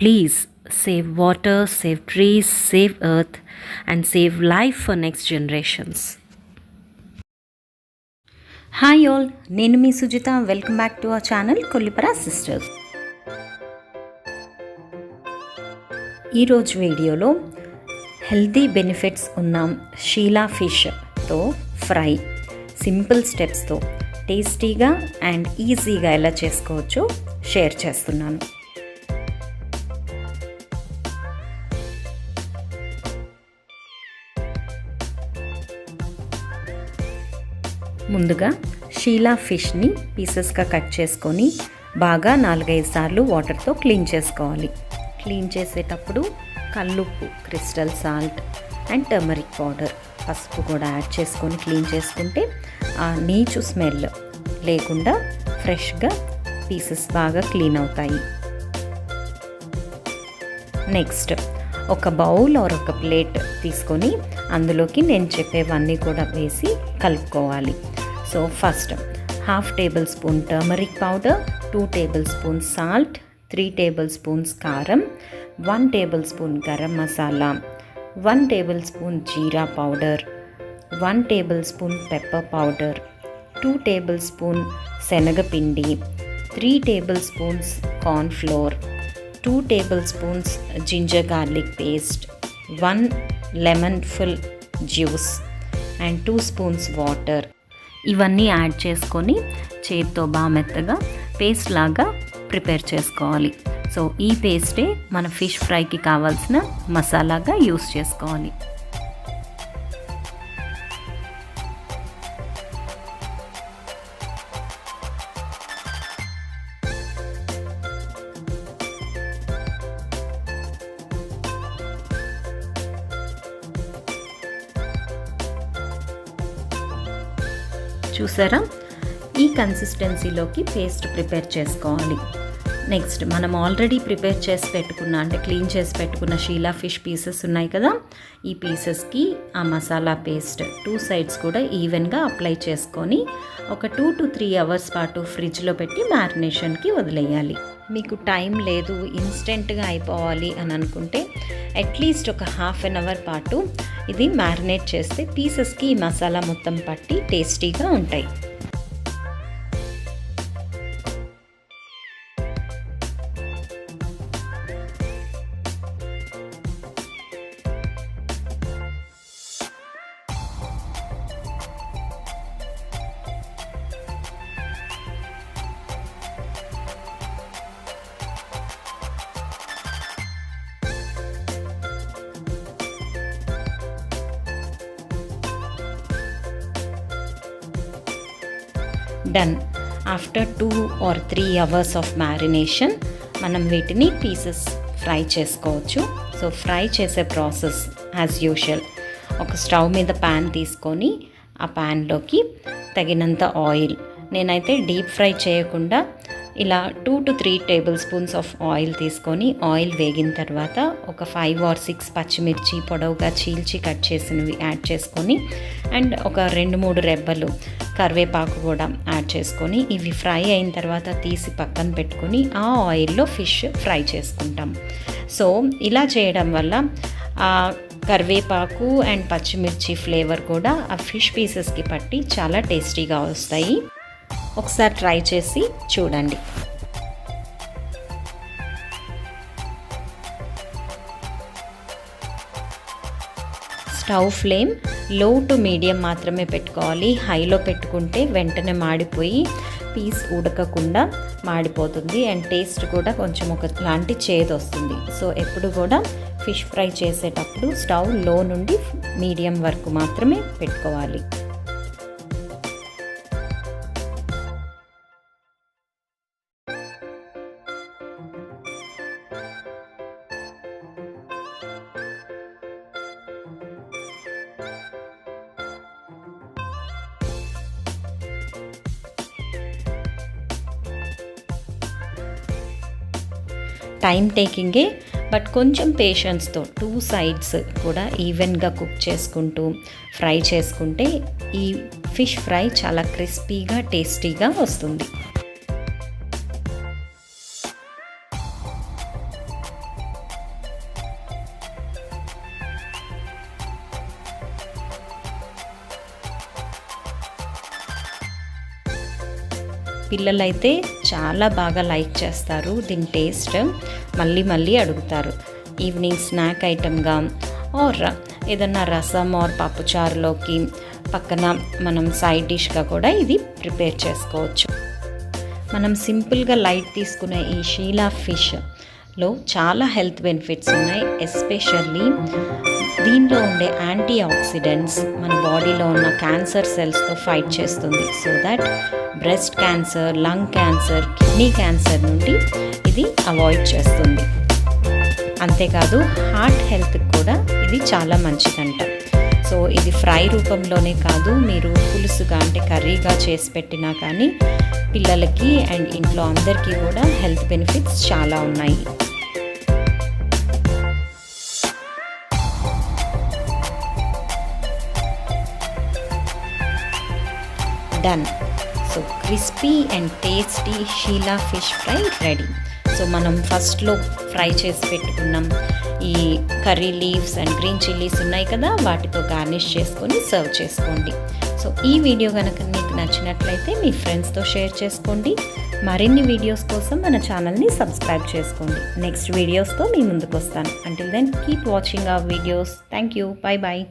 Please save water save trees save earth and save life for next generations hi all నేను మీ Sujitha. Welcome back to our channel Kollipara sisters ఈరోజు వీడియోలో healthy benefits ఉన్న షీలా ఫిష్తో fry. Simple స్టెప్స్తో టేస్టీగా and ఈజీగా ఎలా చేసుకోవచ్చో షేర్ చేస్తున్నాను. ముందుగా షీలా ఫిష్ని పీసెస్గా కట్ చేసుకొని బాగా నాలుగైదు సార్లు వాటర్తో క్లీన్ చేసుకోవాలి. క్లీన్ చేసేటప్పుడు కల్లుప్పు crystal salt and turmeric powder పసుపు కూడా యాడ్ చేసుకొని క్లీన్ చేసుకుంటే ఆ నీచు స్మెల్ లేకుండా ఫ్రెష్గా పీసెస్ బాగా క్లీన్ అవుతాయి. నెక్స్ట్ ఒక బౌల్ ఆర్ ఒక ప్లేట్ తీసుకొని అందులోకి నేను చెప్పేవన్నీ కూడా వేసి కలుపుకోవాలి. So first half tablespoon turmeric powder, 2 tablespoons salt, 3 tablespoons karam, 1 tablespoon garam masala, 1 tablespoon jeera powder, 1 tablespoon pepper powder, 2 tablespoon senagapindi, 3 tablespoons corn flour, 2 tablespoons ginger garlic paste, 1 lemon full juice and 2 spoons water. ఇవన్నీ add చేసుకొని చేతితో బాగా మెత్తగా paste లాగా prepare చేసుకోవాలి. So ఈ పేస్టే మన fish ఫ్రైకి కావాల్సిన మసాలాగా యూస్ చేసుకోవాలి. చూసారా? ఈ కన్సిస్టెన్సీలోకి పేస్ట్ ప్రిపేర్ చేసుకోవాలి. నెక్స్ట్ మనం ఆల్రెడీ ప్రిపేర్ చేసి పెట్టుకున్న అంటే క్లీన్ చేసి పెట్టుకున్న షీలా ఫిష్ పీసెస్ ఉన్నాయి కదా? ఈ పీసెస్కి ఆ మసాలా పేస్ట్ టూ సైడ్స్ కూడా ఈవెన్గా అప్లై చేసుకొని ఒక టూ టు త్రీ అవర్స్ పాటు ఫ్రిడ్జ్లో పెట్టి మ్యారినేషన్కి వదిలేయాలి. మీకు టైం లేదు ఇన్స్టెంట్గా అయిపోవాలి అని అనుకుంటే అట్లీస్ట్ ఒక హాఫ్ అన్ అవర్ పాటు ఇది మ్యారినేట్ చేస్తే పీసెస్కి ఈ మసాలా మొత్తం పట్టి టేస్టీగా ఉంటాయి. Done after two or three hours of marination మనం వీటిని పీసెస్ ఫ్రై చేసుకోవచ్చు. సో ఫ్రై చేసే ప్రాసెస్ యాజ్ యూజువల్ ఒక స్టవ్ మీద ప్యాన్ తీసుకొని ఆ ప్యాన్లోకి తగినంత ఆయిల్ నేనైతే డీప్ ఫ్రై చేయకుండా ఇలా two to three tablespoons of oil తీసుకొని ఆయిల్ వేగిన తర్వాత ఒక ఫైవ్ ఆర్ సిక్స్ పచ్చిమిర్చి పొడవుగా చీల్చి కట్ చేసినవి యాడ్ చేసుకొని అండ్ ఒక రెండు మూడు రెబ్బలు కరివేపాకు కూడా యాడ్ చేసుకొని ఇవి ఫ్రై అయిన తర్వాత తీసి పక్కన పెట్టుకొని ఆ ఆయిల్లో ఫిష్ ఫ్రై చేసుకుంటాం. సో ఇలా చేయడం వల్ల ఆ కరివేపాకు అండ్ పచ్చిమిర్చి ఫ్లేవర్ కూడా ఆ ఫిష్ పీసెస్కి పట్టి చాలా టేస్టీగా వస్తాయి. ఒకసారి ట్రై చేసి చూడండి. స్టవ్ ఫ్లేమ్లో టు మీడియం మాత్రమే పెట్టుకోవాలి. హైలో పెట్టుకుంటే వెంటనే మాడిపోయి పీస్ ఉడకకుండా మాడిపోతుంది. అండ్ టేస్ట్ కూడా కొంచెం ఒక లాంటి చేదు వస్తుంది. సో ఎప్పుడు కూడా ఫిష్ ఫ్రై చేసేటప్పుడు స్టవ్లో నుండి మీడియం వరకు మాత్రమే పెట్టుకోవాలి. టైం టేకింగే బట్ కొంచెం పేషెన్స్తో టూ సైడ్స్ కూడా ఈవెన్గా కుక్ చేసుకుంటూ ఫ్రై చేసుకుంటే ఈ ఫిష్ ఫ్రై చాలా క్రిస్పీగా టేస్టీగా వస్తుంది. పిల్లలైతే చాలా బాగా లైక్ చేస్తారు దీని టేస్ట్ మళ్ళీ మళ్ళీ అడుగుతారు. ఈవినింగ్ స్నాక్ ఐటమ్గా ఆర్ ఏదన్నా రసం ఆర్ పప్పుచారులోకి పక్కన మనం సైడ్ డిష్గా కూడా ఇది ప్రిపేర్ చేసుకోవచ్చు. మనం సింపుల్గా లైట్ తీసుకునే ఈ షీలా ఫిష్లో చాలా హెల్త్ బెనిఫిట్స్ ఉన్నాయి ఎస్పెషల్లీ దీంట్లో ఉండే యాంటీ ఆక్సిడెంట్స్ మన బాడీలో ఉన్న క్యాన్సర్ సెల్స్తో ఫైట్ చేస్తుంది. So that breast cancer lung cancer kidney cancer నుండి ఇది అవాయిడ్ చేస్తుంది. అంతేకాదు హార్ట్ హెల్త్కి కూడా ఇది చాలా మంచిదంట. సో ఇది ఫ్రై రూపంలోనే కాదు మీరు పులుసుగా అంటే కర్రీగా చేసి పెట్టినా కానీ పిల్లలకి అండ్ ఇంట్లో అందరికీ కూడా హెల్త్ బెనిఫిట్స్ చాలా ఉన్నాయి. Done so crispy and tasty sheela fish fry ready so మనం ఫస్ట్లో ఫ్రై చేసి పెట్టుకున్నాం. ఈ curry leaves and green chillies ఉన్నాయి కదా వాటితో గార్నిష్ చేసుకొని సర్వ్ చేసుకోండి. సో ఈ వీడియో కనుక మీకు నచ్చినట్లయితే మీ ఫ్రెండ్స్తో షేర్ చేసుకోండి. మరిన్ని వీడియోస్ కోసం మన ఛానల్ని సబ్స్క్రైబ్ చేసుకోండి. నెక్స్ట్ వీడియోస్తో మీ ముందుకు వస్తాను. Until then keep watching our videos thank you bye bye